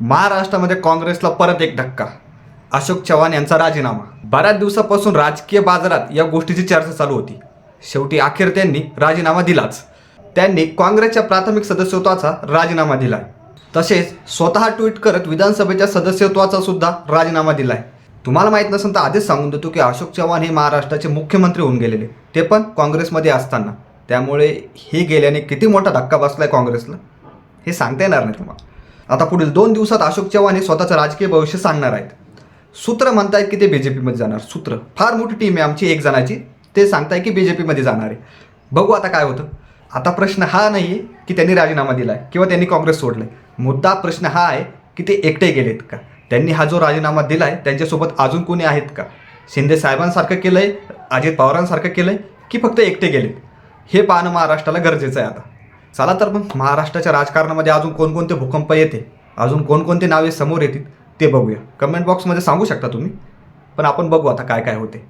महाराष्ट्रामध्ये काँग्रेसला परत एक धक्का. अशोक चव्हाण यांचा राजीनामा. बऱ्याच दिवसापासून राजकीय बाजारात या गोष्टीची चर्चा चालू होती. शेवटी अखेर त्यांनी राजीनामा दिलाच. त्यांनी काँग्रेसच्या प्राथमिक सदस्यत्वाचा राजीनामा दिलाय. तसेच स्वतः ट्विट करत विधानसभेच्या सदस्यत्वाचा सुद्धा राजीनामा दिलाय. तुम्हाला माहीत नसेल तर आधीच सांगून देतो की अशोक चव्हाण हे महाराष्ट्राचे मुख्यमंत्री होऊन गेलेले. ते पण काँग्रेसमध्ये असताना. त्यामुळे हे गेल्याने किती मोठा धक्का बसलाय काँग्रेसला? हे सांगता येणार नाही तुम्हाला. आता पुढील दोन दिवसात अशोक चव्हाण हे स्वतःचं राजकीय भविष्य सांगणार आहेत. सूत्र म्हणतायत की ते बी जे पीमध्ये जाणार. सूत्र. फार मोठी टीम आहे आमची एक जणाची. ते सांगताय की बी जे पीमध्ये जाणार आहे. बघू आता काय होतं. आता प्रश्न हा नाही आहे की त्यांनी राजीनामा दिला आहे किंवा त्यांनी काँग्रेस सोडलं आहे मुद्दा प्रश्न हा आहे की ते एकटे गेलेत का? त्यांनी हा जो राजीनामा दिला आहे त्यांच्यासोबत अजून कोणी आहेत का? शिंदे साहेबांसारखं केलं आहे अजित पवारांसारखं केलं आहे की फक्त एकटे गेलेत? हे पाहणं महाराष्ट्राला गरजेचं आहे आता. चला तर मग महाराष्ट्राच्या राजकारणामध्ये अजून कोणकोणते भूकंप येते अजून कोणकोणते नावे समोर येतील? ते बघूया. कमेंट बॉक्समध्ये सांगू शकता तुम्ही? पण आपण बघू आता काय काय होते.